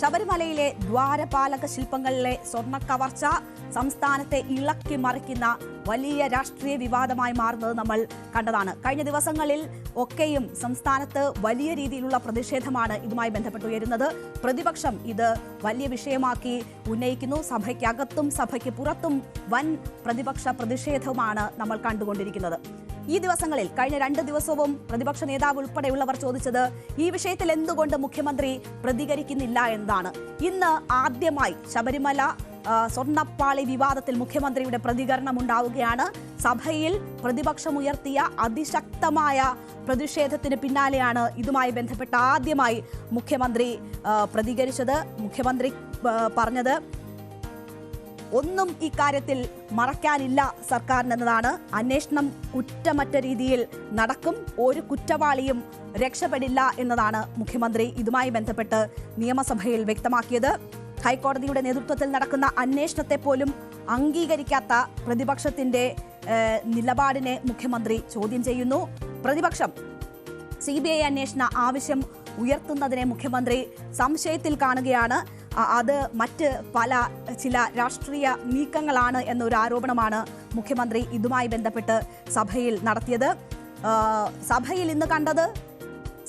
ശബരിമലയിലെ ദ്വാരപാലക ശില്പങ്ങളിലെ സ്വർണ കവർച്ച സംസ്ഥാനത്തെ ഇളക്കി മറിക്കുന്ന വലിയ രാഷ്ട്രീയ വിവാദമായി മാറുന്നത് നമ്മൾ കണ്ടതാണ്. കഴിഞ്ഞ ദിവസങ്ങളിൽ ഒക്കെയും സംസ്ഥാനത്ത് വലിയ രീതിയിലുള്ള പ്രതിഷേധമാണ് ഇതുമായി ബന്ധപ്പെട്ട് ഉയരുന്നത്. പ്രതിപക്ഷം ഇത് വലിയ വിഷയമാക്കി ഉന്നയിക്കുന്നു. സഭയ്ക്കകത്തും സഭയ്ക്ക് പുറത്തും വൻ പ്രതിപക്ഷ പ്രതിഷേധവുമാണ് നമ്മൾ കണ്ടുകൊണ്ടിരിക്കുന്നത്. ഈ ദിവസങ്ങളിൽ കഴിഞ്ഞ രണ്ട് ദിവസവും പ്രതിപക്ഷ നേതാവ് ഉൾപ്പെടെയുള്ളവർ ചോദിച്ചത് ഈ വിഷയത്തിൽ എന്തുകൊണ്ട് മുഖ്യമന്ത്രി പ്രതികരിക്കുന്നില്ല എന്നതാണ്. ഇന്ന് ആദ്യമായി ശബരിമല സ്വർണപ്പാളി വിവാദത്തിൽ മുഖ്യമന്ത്രിയുടെ പ്രതികരണം ഉണ്ടാവുകയാണ് സഭയിൽ പ്രതിപക്ഷം ഉയർത്തിയ അതിശക്തമായ പ്രതിഷേധത്തിന് പിന്നാലെയാണ് ഇതുമായി ബന്ധപ്പെട്ട് ആദ്യമായി മുഖ്യമന്ത്രി പ്രതികരിച്ചത്. മുഖ്യമന്ത്രി പറഞ്ഞത് ഒന്നും ഇക്കാര്യത്തിൽ മറക്കാനില്ല സർക്കാരിനെന്നതാണ്. അന്വേഷണം കുറ്റമറ്റ രീതിയിൽ നടക്കും. ഒരു കുറ്റവാളിയും രക്ഷപ്പെടില്ല എന്നതാണ് മുഖ്യമന്ത്രി ഇതുമായി ബന്ധപ്പെട്ട് നിയമസഭയിൽ വ്യക്തമാക്കിയത്. ഹൈക്കോടതിയുടെ നേതൃത്വത്തിൽ നടക്കുന്ന അന്വേഷണത്തെ പോലും അംഗീകരിക്കാത്ത പ്രതിപക്ഷത്തിന്റെ നിലപാടിനെ മുഖ്യമന്ത്രി ചോദ്യം ചെയ്യുന്നു. പ്രതിപക്ഷം സി ബി ഐ അന്വേഷണ ആവശ്യം ഉയർത്തുന്നതിനെ മുഖ്യമന്ത്രി സംശയത്തിൽ കാണുകയാണ്. അത് മറ്റ് പല ചില രാഷ്ട്രീയ നീക്കങ്ങളാണ് എന്നൊരു ആരോപണമാണ് മുഖ്യമന്ത്രി ഇതുമായി ബന്ധപ്പെട്ട് സഭയിൽ നടത്തിയത്. സഭയിൽ ഇന്ന് കണ്ടത്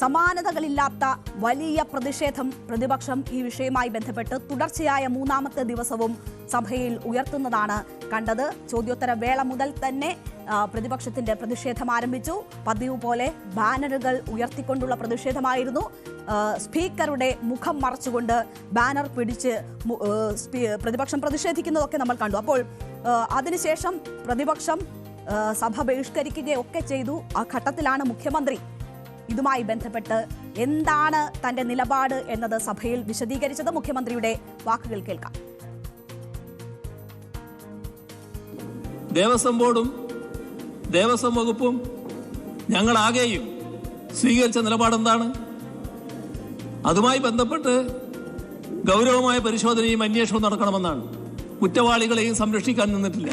സമാനതകളില്ലാത്ത വലിയ പ്രതിഷേധം പ്രതിപക്ഷം ഈ വിഷയവുമായി ബന്ധപ്പെട്ട് തുടർച്ചയായ മൂന്നാമത്തെ ദിവസവും സഭയിൽ ഉയർത്തുന്നതാണ് കണ്ടത്. ചോദ്യോത്തര വേള മുതൽ തന്നെ പ്രതിപക്ഷത്തിന്റെ പ്രതിഷേധം ആരംഭിച്ചു. പതിവ് പോലെ ബാനറുകൾ ഉയർത്തിക്കൊണ്ടുള്ള പ്രതിഷേധമായിരുന്നു. സ്പീക്കറുടെ മുഖം മറച്ചുകൊണ്ട് ബാനർ പിടിച്ച് പ്രതിപക്ഷം പ്രതിഷേധിക്കുന്നതൊക്കെ നമ്മൾ കണ്ടു. അപ്പോൾ അതിനുശേഷം പ്രതിപക്ഷം സഭ ബഹിഷ്കരിക്കുകയൊക്കെ ചെയ്തു. ആ ഘട്ടത്തിലാണ് മുഖ്യമന്ത്രി ഇതുമായി ബന്ധപ്പെട്ട് എന്താണ് തന്റെ നിലപാട് എന്നത് സഭയിൽ വിശദീകരിച്ചത് മുഖ്യമന്ത്രിയുടെ വാക്കുകൾ കേൾക്കാം. ദേവസ്വം ബോർഡും ദേവസ്വം വകുപ്പും ഞങ്ങളാകെയും സ്വീകരിച്ച നിലപാടെന്താണ്? അതുമായി ബന്ധപ്പെട്ട് ഗൗരവമായ പരിശോധനയും അന്വേഷണവും നടക്കണമെന്നാണ്. കുറ്റവാളികളെയും സംരക്ഷിക്കാൻ നിന്നിട്ടില്ല.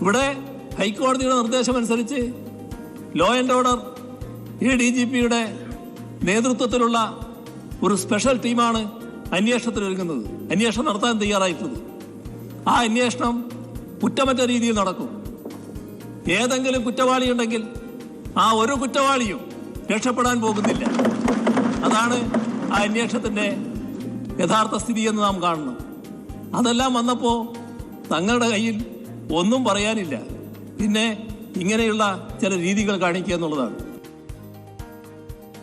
ഇവിടെ ഹൈക്കോടതിയുടെ നിർദ്ദേശമനുസരിച്ച് law and order A D G പിയുടെ നേതൃത്വത്തിലുള്ള ഒരു സ്പെഷ്യൽ ടീമാണ് അന്വേഷണത്തിനൊരുങ്ങുന്നത് അന്വേഷണം നടത്താൻ തയ്യാറായിട്ടുള്ളത് ആ അന്വേഷണം കുറ്റമറ്റ രീതിയിൽ നടക്കും. ഏതെങ്കിലും കുറ്റവാളി ഉണ്ടെങ്കിൽ ആ ഒരു കുറ്റവാളിയും രക്ഷപ്പെടാൻ പോകുന്നില്ല. അതാണ് ആ അന്വേഷണത്തിന്റെ യഥാർത്ഥ സ്ഥിതി എന്ന് നാം കാണണം അതെല്ലാം വന്നപ്പോൾ തങ്ങളുടെ കയ്യിൽ ഒന്നും പറയാനില്ല. പിന്നെ ഇങ്ങനെയുള്ള ചില രീതികൾ കാണിക്കുക എന്നുള്ളതാണ്.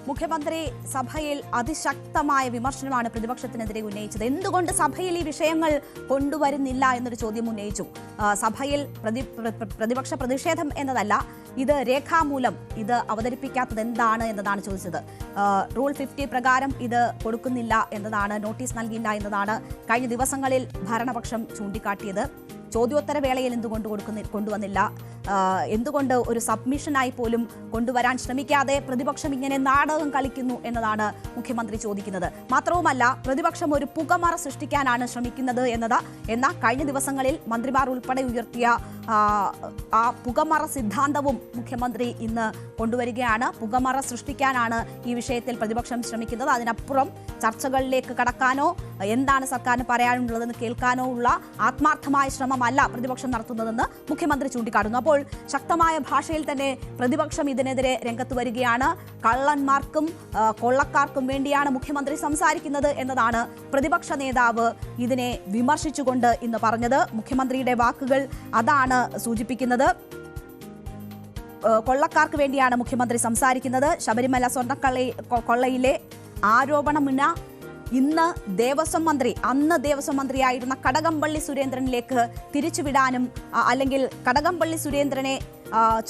മുഖ്യമന്ത്രി സഭയിൽ അതിശക്തമായ വിമർശനമാണ് പ്രതിപക്ഷത്തിനെതിരെ ഉന്നയിച്ചത്. എന്തുകൊണ്ട് സഭയിൽ ഈ വിഷയങ്ങൾ കൊണ്ടുവരുന്നില്ല എന്നൊരു ചോദ്യം ഉന്നയിച്ചു. സഭയിൽ പ്രതി പ്ര- പ്ര- പ്രതിപക്ഷ പ്രതിഷേധം എന്നതല്ല ഇത് രേഖാമൂലം ഇത് അവതരിപ്പിക്കാത്തത് എന്താണ് എന്നതാണ് ചോദിച്ചത്. റൂൾ ഫിഫ്റ്റി പ്രകാരം ഇത് കൊടുക്കുന്നില്ല എന്നതാണ് നോട്ടീസ് നൽകില്ല എന്നതാണ് കഴിഞ്ഞ ദിവസങ്ങളിൽ ഭരണപക്ഷം ചൂണ്ടിക്കാട്ടിയത്. ചോദ്യോത്തര വേളയിൽ എന്തുകൊണ്ട് കൊടുക്കുന്ന കൊണ്ടുവന്നില്ല. എന്തുകൊണ്ട് ഒരു സബ്മിഷനായി പോലും കൊണ്ടുവരാൻ ശ്രമിക്കാതെ പ്രതിപക്ഷം ഇങ്ങനെ നാടകം കളിക്കുന്നു എന്നതാണ് മുഖ്യമന്ത്രി ചോദിക്കുന്നത്. മാത്രവുമല്ല പ്രതിപക്ഷം ഒരു പുകമറ സൃഷ്ടിക്കാനാണ് ശ്രമിക്കുന്നത് എന്നത് എന്ന കഴിഞ്ഞ ദിവസങ്ങളിൽ മന്ത്രിമാർ ഉൾപ്പെടെ ഉയർത്തിയ ആ, പുകമറ സിദ്ധാന്തവും മുഖ്യമന്ത്രി ഇന്ന് കൊണ്ടുവരികയാണ്. പുകമറ സൃഷ്ടിക്കാനാണ് ഈ വിഷയത്തിൽ പ്രതിപക്ഷം ശ്രമിക്കുന്നത്. അതിനപ്പുറം ചർച്ചകളിലേക്ക് കടക്കാനോ എന്താണ് സർക്കാരിന് പറയാനുള്ളതെന്ന് കേൾക്കാനോ ഉള്ള ആത്മാർത്ഥമായ ശ്രമമല്ല പ്രതിപക്ഷം നടത്തുന്നതെന്ന് മുഖ്യമന്ത്രി ചൂണ്ടിക്കാട്ടുന്നു. അപ്പോൾ ശക്തമായ ഭാഷയിൽ തന്നെ പ്രതിപക്ഷം ഇതിനെതിരെ രംഗത്ത് വരികയാണ്. കള്ളന്മാർക്കും കൊള്ളക്കാർക്കും വേണ്ടിയാണ് മുഖ്യമന്ത്രി സംസാരിക്കുന്നത് എന്നതാണ് പ്രതിപക്ഷ നേതാവ് ഇതിനെ വിമർശിച്ചുകൊണ്ട് ഇന്ന് പറഞ്ഞത്. മുഖ്യമന്ത്രിയുടെ വാക്കുകൾ അതാണ് സൂചിപ്പിക്കുന്നത്. കൊള്ളക്കാർക്ക് വേണ്ടിയാണ് മുഖ്യമന്ത്രി സംസാരിക്കുന്നത്. ശബരിമല സ്വർണക്കള്ളി കൊള്ളയിലെ ആരോപണമിന ഇന്ന് ദേവസ്വം മന്ത്രി അന്ന് ദേവസ്വം മന്ത്രിയായിരുന്ന കടകംപള്ളി സുരേന്ദ്രനിലേക്ക് തിരിച്ചുവിടാനും അല്ലെങ്കിൽ കടകംപള്ളി സുരേന്ദ്രനെ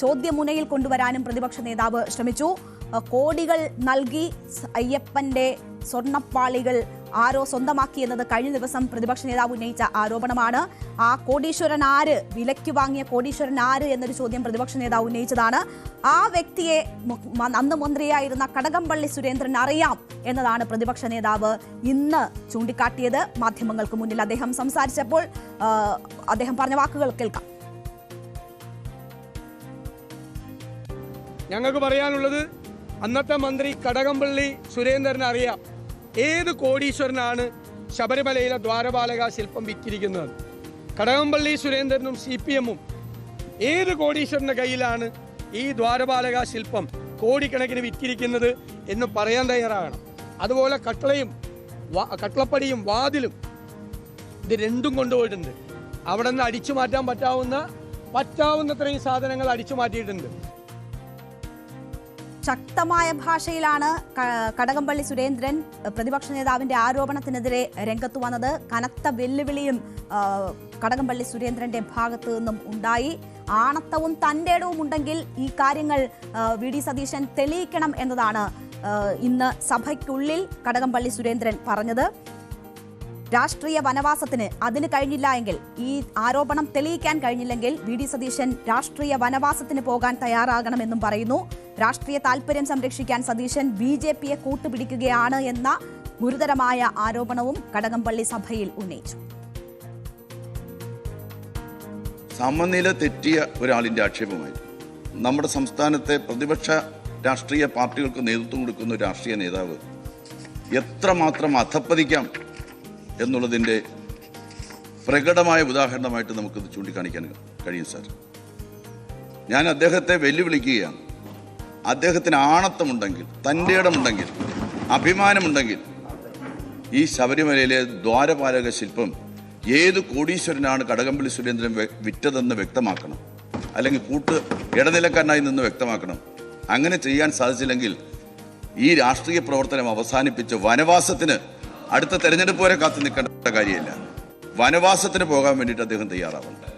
ചോദ്യമുനയിൽ കൊണ്ടുവരാനും പ്രതിപക്ഷ നേതാവ് ശ്രമിച്ചു. കോടികൾ നൽകി അയ്യപ്പന്റെ സ്വർണപ്പാളികൾ ആരോ സ്വന്തമാക്കി എന്നത് കഴിഞ്ഞ ദിവസം പ്രതിപക്ഷ നേതാവ് ഉന്നയിച്ച ആരോപണമാണ്. ആ കോടീശ്വരൻ ആര്? വിലയ്ക്ക് വാങ്ങിയ കോടീശ്വരൻ ആര് എന്നൊരു ചോദ്യം പ്രതിപക്ഷ നേതാവ് ഉന്നയിച്ചതാണ്. ആ വ്യക്തിയെ അന്ന് മന്ത്രിയായിരുന്ന കടകംപള്ളി സുരേന്ദ്രൻ അറിയാം എന്നതാണ് പ്രതിപക്ഷ നേതാവ് ഇന്ന് ചൂണ്ടിക്കാട്ടിയത്. മാധ്യമങ്ങൾക്ക് മുന്നിൽ അദ്ദേഹം സംസാരിച്ചപ്പോൾ അദ്ദേഹം പറഞ്ഞ വാക്കുകൾ കേൾക്കാം. ഞങ്ങൾക്ക് പറയാനുള്ളത് അന്നത്തെ മന്ത്രി കടകംപള്ളി സുരേന്ദ്രൻ അറിയാം ഏത് കോടീശ്വരനാണ് ശബരിമലയിലെ ദ്വാരപാലക ശില്പം വിറ്റിരിക്കുന്നത്? കടകംപള്ളി സുരേന്ദ്രനും സി പി എമ്മും ഏത് കോടീശ്വരന്റെ കയ്യിലാണ് ഈ ദ്വാരപാലക ശില്പം കോടിക്കണക്കിന് വിറ്റിരിക്കുന്നത് എന്ന് പറയാൻ തയ്യാറാകണം. അതുപോലെ കട്ടളയും കട്ടളപ്പടിയും വാതിലും ഇത് രണ്ടും കൊണ്ടുപോയിട്ടുണ്ട്. അവിടെ നിന്ന് അടിച്ചു മാറ്റാൻ പറ്റാവുന്ന പറ്റാവുന്നത്രയും സാധനങ്ങൾ അടിച്ചു മാറ്റിയിട്ടുണ്ട്. ശക്തമായ ഭാഷയിലാണ് കടകംപള്ളി സുരേന്ദ്രൻ പ്രതിപക്ഷ നേതാവിന്റെ ആരോപണത്തിനെതിരെ രംഗത്ത് വന്നത്. കനത്ത വെല്ലുവിളിയും കടകംപള്ളി സുരേന്ദ്രന്റെ ഭാഗത്തു നിന്നും ഉണ്ടായി. ആണത്തവും തന്റേടവും ഉണ്ടെങ്കിൽ ഈ കാര്യങ്ങൾ വി. ഡി. സതീശൻ തെളിയിക്കണം എന്നതാണ് ഇന്ന് സഭയ്ക്കുള്ളിൽ കടകംപള്ളി സുരേന്ദ്രൻ പറഞ്ഞത്. രാഷ്ട്രീയ വനവാസത്തിന് അതിന് കഴിഞ്ഞില്ല എങ്കിൽ ഈ ആരോപണം തെളിയിക്കാൻ കഴിഞ്ഞില്ലെങ്കിൽ വി ഡി സതീശൻ രാഷ്ട്രീയ വനവാസത്തിന് പോകാൻ തയ്യാറാകണമെന്നും പറയുന്നു. രാഷ്ട്രീയ താൽപര്യം സംരക്ഷിക്കാൻ സതീശൻ ബി ജെ പിയെ കൂട്ടുപിടിക്കുകയാണ് എന്ന ഗുരുതരമായ ആരോപണവും കടകംപള്ളി സഭയിൽ ഉന്നയിച്ചു. സമനില തെറ്റിയ ഒരാളിന്റെ ആക്ഷേപമായിരുന്നു നമ്മുടെ സംസ്ഥാനത്തെ പ്രതിപക്ഷ രാഷ്ട്രീയ പാർട്ടികൾക്ക് നേതൃത്വം കൊടുക്കുന്ന ഒരു രാഷ്ട്രീയ നേതാവ് എത്രമാത്രം അധപ്പതിക്കാം എന്നുള്ളതിന്റെ പ്രകടമായ ഉദാഹരണമായിട്ട് നമുക്കിത് ചൂണ്ടിക്കാണിക്കാൻ കഴിയും സാർ. ഞാൻ അദ്ദേഹത്തെ വെല്ലുവിളിക്കുകയാണ്. അദ്ദേഹത്തിന് ആണത്തമുണ്ടെങ്കിൽ തന്റെ ഇടമുണ്ടെങ്കിൽ അഭിമാനമുണ്ടെങ്കിൽ ഈ ശബരിമലയിലെ ദ്വാരപാലക ശില്പം ഏത് കോടീശ്വരനാണ് കടകംപള്ളി സുരേന്ദ്രൻ വിറ്റതെന്ന് വ്യക്തമാക്കണം. അല്ലെങ്കിൽ കൂട്ട് ഇടനിലക്കാരനായി നിന്ന് വ്യക്തമാക്കണം. അങ്ങനെ ചെയ്യാൻ സാധിച്ചില്ലെങ്കിൽ ഈ രാഷ്ട്രീയ പ്രവർത്തനം അവസാനിപ്പിച്ച് വനവാസത്തിന് അടുത്ത തെരഞ്ഞെടുപ്പ് വരെ കാത്തു നിൽക്കേണ്ട കാര്യമില്ല. വനവാസത്തിന് പോകാൻ വേണ്ടിയിട്ട് അദ്ദേഹം തയ്യാറാവണം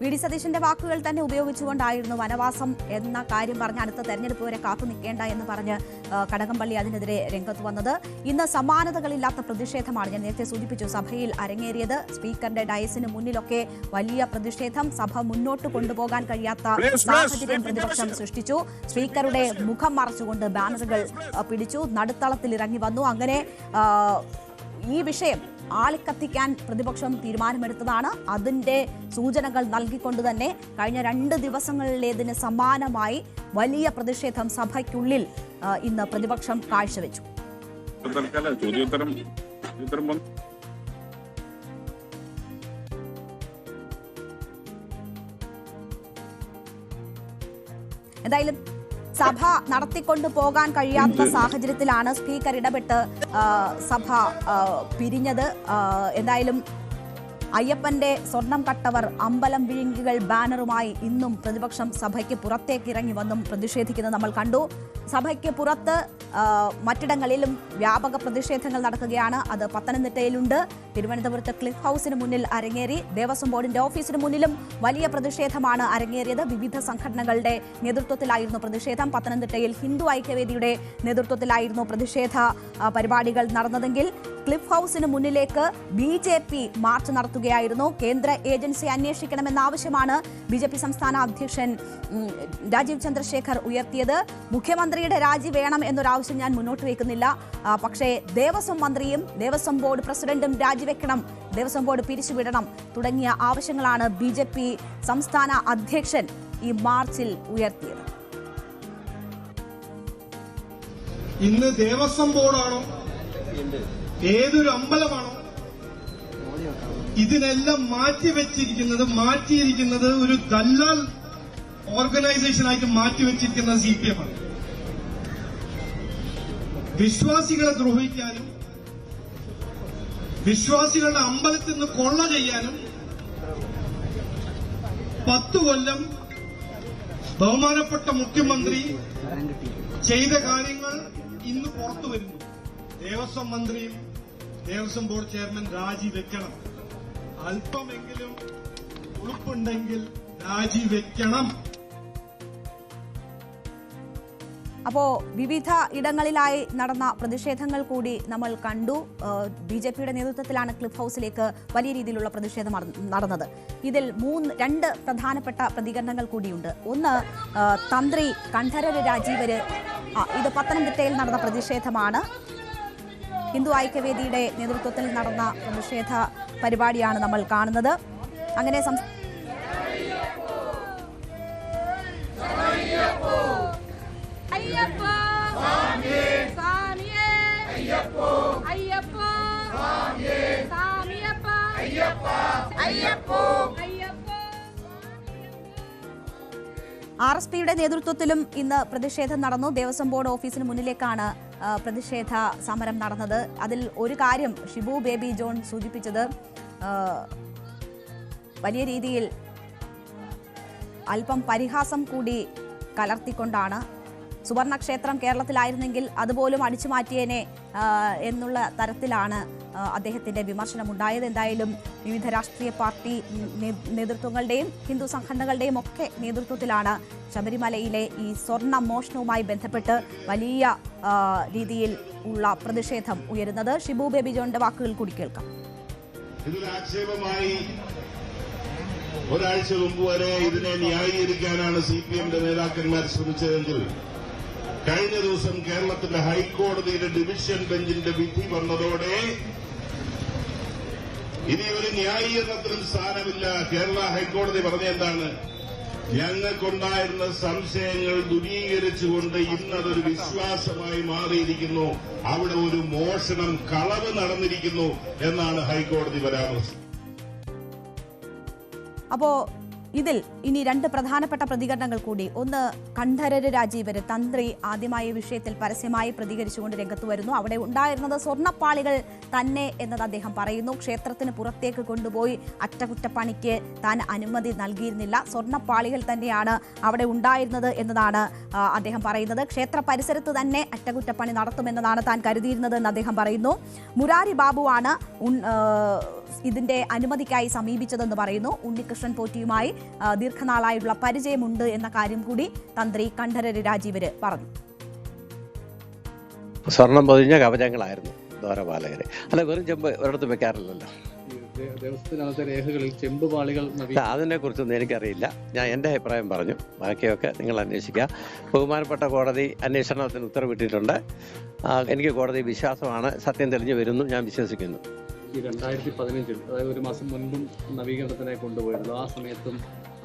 വി ഡി സതീശന്റെ വാക്കുകൾ തന്നെ ഉപയോഗിച്ചുകൊണ്ടായിരുന്നു വനവാസം എന്ന കാര്യം പറഞ്ഞ് അടുത്ത തെരഞ്ഞെടുപ്പ് വരെ കാത്തു നിൽക്കേണ്ട എന്ന് പറഞ്ഞ് കടകംപള്ളി അതിനെതിരെ രംഗത്ത് വന്നത്. ഇന്ന് സമാനതകളില്ലാത്ത പ്രതിഷേധമാണ്. ഞാൻ നേരത്തെ സൂചിപ്പിച്ചു സഭയിൽ അരങ്ങേറിയത് സ്പീക്കറുടെ ഡയസിന് മുന്നിലൊക്കെ വലിയ പ്രതിഷേധം സഭ മുന്നോട്ട് കൊണ്ടുപോകാൻ കഴിയാത്ത സാഹചര്യം പ്രതിപക്ഷം സൃഷ്ടിച്ചു. സ്പീക്കറുടെ മുഖം മറച്ചുകൊണ്ട് ബാനറുകൾ പിടിച്ചു. നടുത്തളത്തിൽ ഇറങ്ങി വന്നു. അങ്ങനെ ഈ വിഷയം ആളിക്കത്തിക്കാൻ പ്രതിപക്ഷം തീരുമാനമെടുത്തതാണ്. അതിന്റെ സൂചനകൾ നൽകിക്കൊണ്ട് തന്നെ കഴിഞ്ഞ രണ്ട് ദിവസങ്ങളിലേതിന് സമാനമായി വലിയ പ്രതിഷേധം സഭയ്ക്കുള്ളിൽ ഇന്ന് പ്രതിപക്ഷം കാഴ്ചവെച്ചു. ചോദ്യോത്തരം എന്തായാലും സഭ നടത്തിക്കൊണ്ടു പോകാൻ കഴിയാത്ത സാഹചര്യത്തിലാണ് സ്പീക്കർ ഇടപെട്ട് സഭ പിരിഞ്ഞത്. എന്തായാലും അയ്യപ്പന്റെ സ്വർണം കട്ടവർ അമ്പലം വിഴുങ്ങികൾ ബാനറുമായി ഇന്നും പ്രതിപക്ഷം സഭയ്ക്ക് പുറത്തേക്ക് ഇറങ്ങി വന്നും പ്രതിഷേധിക്കുന്നത് നമ്മൾ കണ്ടു. സഭയ്ക്ക് പുറത്ത് മറ്റിടങ്ങളിലും വ്യാപക പ്രതിഷേധങ്ങൾ നടക്കുകയാണ്. അത് പത്തനംതിട്ടയിലുണ്ട്. തിരുവനന്തപുരത്ത് ക്ലിഫ് ഹൗസിന് മുന്നിൽ അരങ്ങേറി. ദേവസ്വം ബോർഡിന്റെ ഓഫീസിന് മുന്നിലും വലിയ പ്രതിഷേധമാണ് അരങ്ങേറിയത്. വിവിധ സംഘടനകളുടെ നേതൃത്വത്തിലായിരുന്നു പ്രതിഷേധം. പത്തനംതിട്ടയിൽ ഹിന്ദു ഐക്യവേദിയുടെ നേതൃത്വത്തിലായിരുന്നു പ്രതിഷേധ പരിപാടികൾ നടന്നതെങ്കിൽ ക്ലിഫ് ഹൌസിന് മുന്നിലേക്ക് ബി ജെ പി മാർച്ച് നടത്തുകയായിരുന്നു. കേന്ദ്ര ഏജൻസി അന്വേഷിക്കണമെന്നാവശ്യമാണ് ബി ജെ പി സംസ്ഥാന അധ്യക്ഷൻ രാജീവ് ചന്ദ്രശേഖർ ഉയർത്തിയത്. മുഖ്യമന്ത്രിയുടെ രാജി വേണം എന്നൊരാവശ്യം ഞാൻ മുന്നോട്ട് വയ്ക്കുന്നില്ല. പക്ഷേ ദേവസ്വം മന്ത്രിയും ദേവസ്വം ബോർഡ് പ്രസിഡന്റും രാജിവെക്കണം ദേവസ്വം ബോർഡ് പിരിച്ചുവിടണം തുടങ്ങിയ ആവശ്യങ്ങളാണ് ബി ജെ പി സംസ്ഥാന അധ്യക്ഷൻ ഈ മാർച്ചിൽ ഉയർത്തിയത്. ഇന്ന് ദേവസ്വം ബോർഡാണോ? ഏതൊരു അമ്പലമാണോ? ഇതിനെല്ലാം മാറ്റിവെച്ചിരിക്കുന്നത് മാറ്റിയിരിക്കുന്നത് ഒരു ദല്ലാൽ ഓർഗനൈസേഷനായിട്ട് മാറ്റിവെച്ചിരിക്കുന്നത് സി പി എം ആണ്. വിശ്വാസികളെ ദ്രോഹിക്കാനും വിശ്വാസികളുടെ അമ്പലത്തിൽ നിന്ന് കൊള്ള ചെയ്യാനും പത്തു കൊല്ലം ബഹുമാനപ്പെട്ട മുഖ്യമന്ത്രി ചെയ്ത കാര്യങ്ങൾ ഇന്ന് പുറത്തു വരുന്നു. ദേവസ്വം മന്ത്രിയും ദേവസ്വം ബോർഡ് ചെയർമാൻ രാജിവെക്കണം അല്പമെങ്കിലും ഉളുപ്പുണ്ടെങ്കിൽ രാജിവെക്കണം അപ്പോ വിവിധ ഇടങ്ങളിലായി നടന്ന പ്രതിഷേധങ്ങൾ കൂടി നമ്മൾ കണ്ടു. ബി ജെ പിയുടെ നേതൃത്വത്തിലാണ് ക്ലിഫ് ഹൗസിലേക്ക് വലിയ രീതിയിലുള്ള പ്രതിഷേധം നട- നടന്നത്. ഇതിൽ മൂന്ന് രണ്ട് പ്രധാനപ്പെട്ട പ്രതികരണങ്ങൾ കൂടിയുണ്ട്. ഒന്ന് തന്ത്രി കണ്ഠരര് രാജീവര് ഇത് പത്തനംതിട്ടയിൽ നടന്ന പ്രതിഷേധമാണ്. ഹിന്ദു ഐക്യവേദിയുടെ നേതൃത്വത്തിൽ നടന്ന പ്രതിഷേധ പരിപാടിയാണ് നമ്മൾ കാണുന്നത്. അങ്ങനെ അയ്യപ്പോ ആർ എസ് പിയുടെ നേതൃത്വത്തിലും ഇന്ന് പ്രതിഷേധം നടന്നു. ദേവസ്വം ബോർഡ് ഓഫീസിന് മുന്നിലേക്കാണ് പ്രതിഷേധ സമരം നടന്നത്. അതിൽ ഒരു കാര്യം ഷിബു ബേബി ജോൺ സൂചിപ്പിച്ചത് വലിയ രീതിയിൽ അല്പം പരിഹാസം കൂടി കലർത്തിക്കൊണ്ടാണ്. സുവർണക്ഷേത്രം കേരളത്തിലായിരുന്നെങ്കിൽ അതുപോലും അടിച്ചു മാറ്റിയേനെ എന്നുള്ള തരത്തിലാണ് അദ്ദേഹത്തിന്റെ വിമർശനം ഉണ്ടായത് എന്തായാലും വിവിധ രാഷ്ട്രീയ പാർട്ടി നേതൃത്വങ്ങളുടെയും ഹിന്ദു സംഘടനകളുടെയും ഒക്കെ നേതൃത്വത്തിലാണ് ശബരിമലയിലെ ഈ സ്വർണ മോഷണവുമായി ബന്ധപ്പെട്ട് വലിയ രീതിയിൽ ഉള്ള പ്രതിഷേധം ഉയരുന്നത്. ഷിബു ബേബി ജോണിന്റെ വാക്കുകൾ കൂടി കേൾക്കാം. ഒരാഴ്ച മുമ്പ് വരെ ഇതിനെ ന്യായീകരിക്കാനാണ് സി പി എമ്മിന്റെ നേതാക്കന്മാർ ശ്രമിച്ചതെങ്കിൽ കഴിഞ്ഞ ദിവസം കേരളത്തിന്റെ ഹൈക്കോടതിയുടെ ഡിവിഷൻ ബെഞ്ചിന്റെ വിധി വന്നതോടെ ഇനി ഒരു ന്യായീകരണത്തിനും സ്ഥാനമില്ല. കേരള ഹൈക്കോടതി പറഞ്ഞ എന്താണ്? ഞങ്ങൾക്കുണ്ടായിരുന്ന സംശയങ്ങൾ ദുരീകരിച്ചുകൊണ്ട് ഇന്നതൊരു വിശ്വാസമായി മാറിയിരിക്കുന്നു. അവിടെ ഒരു മോഷണം കളവ് നടന്നിരിക്കുന്നു എന്നാണ് ഹൈക്കോടതി പരാമർശം. അപ്പോ ഇതിൽ ഇനി രണ്ട് പ്രധാനപ്പെട്ട പ്രതികരണങ്ങൾ കൂടി. ഒന്ന് കണ്ഠരര് രാജീവര് തന്ത്രി ആദ്യമായ വിഷയത്തിൽ പരസ്യമായി പ്രതികരിച്ചുകൊണ്ട് രംഗത്ത് വരുന്നു. അവിടെ ഉണ്ടായിരുന്നത് സ്വർണപ്പാളികൾ തന്നെ എന്നത് അദ്ദേഹം പറയുന്നു. ക്ഷേത്രത്തിന് പുറത്തേക്ക് കൊണ്ടുപോയി അറ്റകുറ്റപ്പണിക്ക് താൻ അനുമതി നൽകിയിരുന്നില്ല. സ്വർണപ്പാളികൾ തന്നെയാണ് അവിടെ ഉണ്ടായിരുന്നത് എന്നതാണ് അദ്ദേഹം പറയുന്നത്. ക്ഷേത്ര പരിസരത്ത് തന്നെ അറ്റകുറ്റപ്പണി നടത്തുമെന്നതാണ് താൻ കരുതിയിരുന്നത് എന്ന് അദ്ദേഹം പറയുന്നു. മുരാരി ബാബുവാണ് ഇതിന്റെ അനുമതിക്കായി സമീപിച്ചതെന്ന് പറയുന്നു. ഉണ്ണികൃഷ്ണൻ പോറ്റിയുമായി ദീർഘനാളായുള്ള പരിചയമുണ്ട് എന്ന കാര്യം കൂടി തന്ത്രി കണ്ഠരര് രാജീവര് പറഞ്ഞു. സ്വർണം പൊതിഞ്ഞ കവചങ്ങളായിരുന്നു ദ്വാരപാലകര്. അല്ല വെറും ചെമ്പ് ഒരിടത്തും വെക്കാറില്ലല്ലോ. ദേവസ്വത്തിനകത്തെ രേഖകളിൽ ചെമ്പ് പാളികൾ നവീ അതിനെ കുറിച്ചൊന്നും എനിക്കറിയില്ല. ഞാൻ എന്റെ അഭിപ്രായം പറഞ്ഞു. ബാക്കിയൊക്കെ നിങ്ങൾ അന്വേഷിക്കുക. ബഹുമാനപ്പെട്ട കോടതി അന്വേഷണത്തിന് ഉത്തരവിട്ടിട്ടുണ്ട്. എനിക്ക് കോടതി വിശ്വാസമാണ്. സത്യം തെളിഞ്ഞു വരുന്നു. ഞാൻ വിശ്വസിക്കുന്നു. ഈ രണ്ടായിരത്തി പതിനഞ്ചിൽ അതായത് ഒരു മാസം മുൻപും നവീകരണത്തിനായി കൊണ്ടുപോയിരുന്നു. ആ സമയത്തും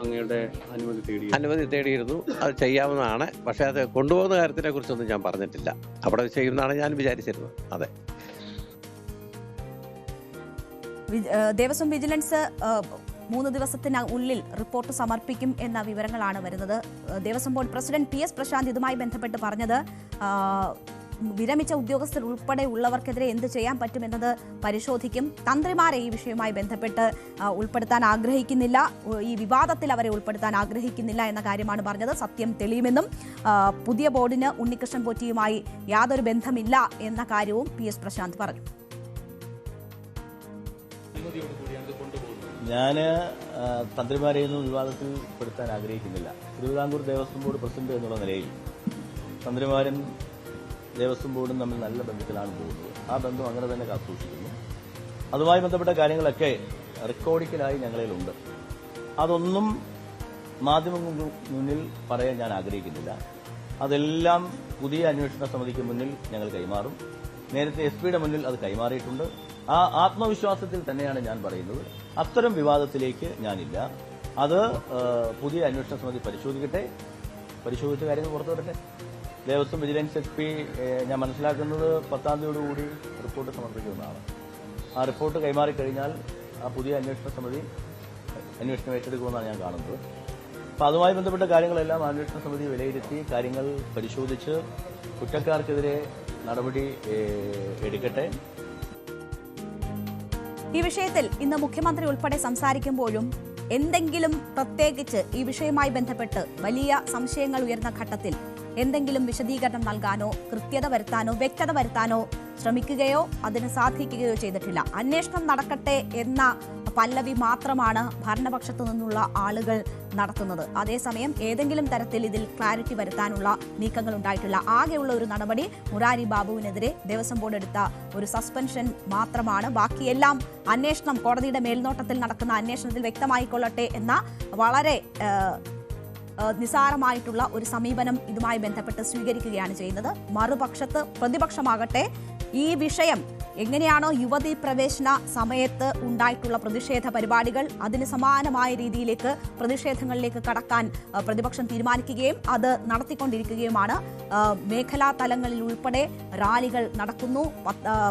അങ്ങയുടെ അനുമതി തേടി അനുമതി തേടിയിരുന്നു. അത് ചെയ്യാവുന്നതാണ്. പക്ഷെ അത് കൊണ്ടുപോകുന്ന കാര്യത്തിനെ കുറിച്ചൊന്നും ഞാൻ പറഞ്ഞിട്ടില്ല. അവിടെ ചെയ്യുന്നതാണ് ഞാൻ വിചാരിച്ചിരുന്നത്. അതെ. ദേവസ്വം വിജിലൻസ് മൂന്ന് ദിവസത്തിന് ഉള്ളിൽ റിപ്പോർട്ട് സമർപ്പിക്കും എന്ന വിവരങ്ങളാണ് വരുന്നത്. Devaswom board president P S Prashanth ഇതുമായി ബന്ധപ്പെട്ട് പറഞ്ഞത്. വിരമിച്ച ഉദ്യോഗസ്ഥർ ഉൾപ്പെടെ ഉള്ളവർക്കെതിരെ എന്ത് ചെയ്യാൻ പറ്റുമെന്നത് പരിശോധിക്കും. തന്ത്രിമാരെ ഈ വിഷയവുമായി ബന്ധപ്പെട്ട് ഉൾപ്പെടുത്താൻ ആഗ്രഹിക്കുന്നില്ല. ഈ വിവാദത്തിൽ അവരെ ഉൾപ്പെടുത്താൻ ആഗ്രഹിക്കുന്നില്ല എന്ന കാര്യമാണ് പറഞ്ഞത്. സത്യം തെളിയുമെന്നും പുതിയ ബോർഡിന് ഉണ്ണികൃഷ്ണൻ പോറ്റിയുമായി യാതൊരു ബന്ധമില്ല എന്ന കാര്യവും പി എസ് പ്രശാന്ത് പറഞ്ഞു. ഞാൻ തന്ത്രിമാരെയൊന്നും വിവാദത്തിൽ പെടുത്താൻ ആഗ്രഹിക്കുന്നില്ല. തിരുവിതാംകൂർ ദേവസ്വം ബോർഡ് പ്രസിഡന്റ് എന്നുള്ള നിലയിൽ തന്ത്രിമാരും ദേവസ്വം ബോർഡും തമ്മിൽ നല്ല ബന്ധത്തിലാണ് പോകുന്നത്. ആ ബന്ധം അങ്ങനെ തന്നെ കാത്തുസൂക്ഷിക്കുന്നു. അതുമായി ബന്ധപ്പെട്ട കാര്യങ്ങളൊക്കെ റെക്കോർഡിക്കലായി ഞങ്ങളിലുണ്ട്. അതൊന്നും മാധ്യമങ്ങൾക്ക് മുന്നിൽ പറയാൻ ഞാൻ ആഗ്രഹിക്കുന്നില്ല. അതെല്ലാം പുതിയ അന്വേഷണ സമിതിക്ക് മുന്നിൽ ഞങ്ങൾ കൈമാറും. നേരത്തെ എസ് പിയുടെ മുന്നിൽ അത് കൈമാറിയിട്ടുണ്ട്. ആ ആത്മവിശ്വാസത്തിൽ തന്നെയാണ് ഞാൻ പറയുന്നത്. അത്തരം വിവാദത്തിലേക്ക് ഞാനില്ല. അത് പുതിയ അന്വേഷണ സമിതി പരിശോധിക്കട്ടെ. പരിശോധിച്ച കാര്യങ്ങൾ പുറത്തുവിടട്ടെ. ദേവസ്വം വിജിലൻസ് എസ് പി ഞാൻ മനസ്സിലാക്കുന്നത് പത്താം തീയതിയോടുകൂടി റിപ്പോർട്ട് സമർപ്പിക്കുന്നതാണ്. ആ റിപ്പോർട്ട് കൈമാറിക്കഴിഞ്ഞാൽ ആ പുതിയ അന്വേഷണ സമിതി അന്വേഷണം ഏറ്റെടുക്കുമെന്നാണ് ഞാൻ കാണുന്നത്. അപ്പം അതുമായി ബന്ധപ്പെട്ട കാര്യങ്ങളെല്ലാം അന്വേഷണ സമിതി വിലയിരുത്തി കാര്യങ്ങൾ പരിശോധിച്ച് കുറ്റക്കാർക്കെതിരെ നടപടി എടുക്കട്ടെ. ഈ വിഷയത്തിൽ ഇന്ന് മുഖ്യമന്ത്രി ഉൾപ്പെടെ സംസാരിക്കുമ്പോഴും എന്തെങ്കിലും പ്രത്യേകിച്ച് ഈ വിഷയവുമായി ബന്ധപ്പെട്ട് വലിയ സംശയങ്ങൾ ഉയർന്ന ഘട്ടത്തിൽ എന്തെങ്കിലും വിശദീകരണം നൽകാനോ കൃത്യത വരുത്താനോ വ്യക്തത വരുത്താനോ ശ്രമിക്കുകയോ അതിന് സാധിക്കുകയോ ചെയ്തിട്ടില്ല. അന്വേഷണം നടക്കട്ടെ എന്ന പല്ലവി മാത്രമാണ് ഭരണപക്ഷത്തു നിന്നുള്ള ആളുകൾ നടത്തുന്നത്. അതേസമയം ഏതെങ്കിലും തരത്തിൽ ഇതിൽ ക്ലാരിറ്റി വരുത്താനുള്ള നീക്കങ്ങൾ ഉണ്ടായിട്ടില്ല. ആകെയുള്ള ഒരു നടപടി മുരാരി ബാബുവിനെതിരെ ദേവസ്വം ബോർഡ് എടുത്ത ഒരു സസ്പെൻഷൻ മാത്രമാണ്. ബാക്കിയെല്ലാം അന്വേഷണം കോടതിയുടെ മേൽനോട്ടത്തിൽ നടക്കുന്ന അന്വേഷണത്തിൽ വ്യക്തമായിക്കൊള്ളട്ടെ എന്ന വളരെ നിസാരമായിട്ടുള്ള ഒരു സമീപനം ഇതുമായി ബന്ധപ്പെട്ട് സ്വീകരിക്കുകയാണ് ചെയ്യുന്നത്. മറുപക്ഷത്ത് പ്രതിപക്ഷമാകട്ടെ ഈ വിഷയം എങ്ങനെയാണോ യുവതി പ്രവേശന സമയത്ത് ഉണ്ടായിട്ടുള്ള പ്രതിഷേധ പരിപാടികൾ അതിന് സമാനമായ രീതിയിലേക്ക് പ്രതിഷേധങ്ങളിലേക്ക് കടക്കാൻ പ്രതിപക്ഷം തീരുമാനിക്കുകയും അത് നടത്തിക്കൊണ്ടിരിക്കുകയുമാണ്. മേഖലാ തലങ്ങളിൽ ഉൾപ്പെടെ റാലികൾ നടക്കുന്നു.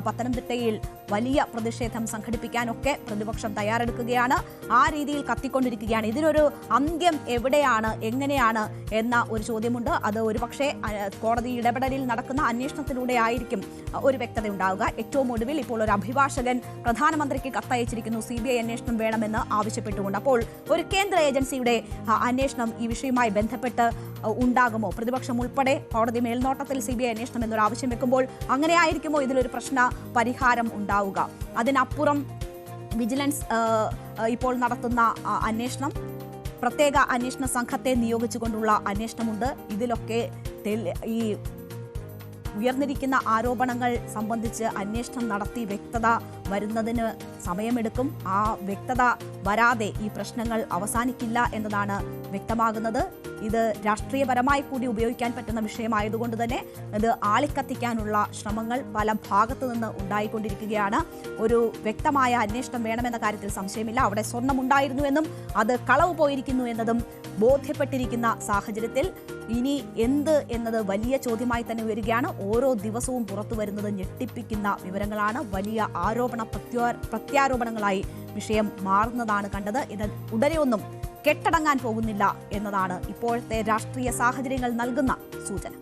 പത്തനംതിട്ടയിൽ വലിയ പ്രതിഷേധം സംഘടിപ്പിക്കാനൊക്കെ പ്രതിപക്ഷം തയ്യാറെടുക്കുകയാണ്. ആ രീതിയിൽ കത്തിക്കൊണ്ടിരിക്കുകയാണ്. ഇതിനൊരു അന്ത്യം എവിടെയാണ് എങ്ങനെയാണ് എന്ന ഒരു ചോദ്യമുണ്ട്. അത് ഒരുപക്ഷെ കോടതി ഇടപെടലിൽ നടക്കുന്ന അന്വേഷണത്തിലൂടെ ആയിരിക്കും ഒരു വ്യക്തത ഉണ്ടാവുക ഏറ്റവും ഒടുവിൽ ഇപ്പോൾ ഒരു അഭിഭാഷകൻ പ്രധാനമന്ത്രിക്ക് കത്തയച്ചിരിക്കുന്നു. സി ബി ഐ അന്വേഷണം വേണമെന്ന് ആവശ്യപ്പെട്ടുകൊണ്ട്. അപ്പോൾ ഒരു കേന്ദ്ര ഏജൻസിയുടെ അന്വേഷണം ഈ വിഷയവുമായി ബന്ധപ്പെട്ട് ഉണ്ടാകുമോ? പ്രതിപക്ഷം ഉൾപ്പെടെ കോടതി മേൽനോട്ടത്തിൽ സി ബി ഐ അന്വേഷണം എന്നൊരു ആവശ്യം വെക്കുമ്പോൾ അങ്ങനെ ആയിരിക്കുമോ ഇതിലൊരു പ്രശ്ന പരിഹാരം ഉണ്ടാവുക? അതിനപ്പുറം വിജിലൻസ് ഇപ്പോൾ നടത്തുന്ന അന്വേഷണം പ്രത്യേക അന്വേഷണ സംഘത്തെ നിയോഗിച്ചുകൊണ്ടുള്ള അന്വേഷണമുണ്ട്. ഇതിലൊക്കെ ഈ ഉയർന്നിരിക്കുന്ന ആരോപണങ്ങൾ സംബന്ധിച്ച് അന്വേഷണം നടത്തി വ്യക്തത വരുന്നതിന് സമയമെടുക്കും. ആ വ്യക്തത വരാതെ ഈ പ്രശ്നങ്ങൾ അവസാനിക്കില്ല എന്നതാണ് വ്യക്തമാകുന്നത്. ഇത് രാഷ്ട്രീയപരമായി കൂടി ഉപയോഗിക്കാൻ പറ്റുന്ന വിഷയമായതുകൊണ്ട് തന്നെ ഇത് ആളിക്കത്തിക്കാനുള്ള ശ്രമങ്ങൾ പല ഭാഗത്തു നിന്ന് ഉണ്ടായിക്കൊണ്ടിരിക്കുകയാണ്. ഒരു വ്യക്തമായ അന്വേഷണം വേണമെന്ന കാര്യത്തിൽ സംശയമില്ല. അവിടെ സ്വർണം ഉണ്ടായിരുന്നുവെന്നും അത് കളവ് പോയിരിക്കുന്നു എന്നതും ബോധ്യപ്പെട്ടിരിക്കുന്ന സാഹചര്യത്തിൽ ഇനി എന്ത് എന്നത് വലിയ ചോദ്യമായി തന്നെ വരികയാണ്. ഓരോ ദിവസവും പുറത്തു വരുന്നത് ഞെട്ടിപ്പിക്കുന്ന വിവരങ്ങളാണ്. വലിയ ആരോപണ പ്രത്യാ പ്രത്യാരോപണങ്ങളായി വിഷയം മാറുന്നതാണ് കണ്ടത്. ഇത് ഉടനെ ഒന്നും കെട്ടടങ്ങാൻ പോകുന്നില്ല എന്നതാണ് ഇപ്പോഴത്തെ രാഷ്ട്രീയ സാഹചര്യങ്ങൾ നൽകുന്ന സൂചന.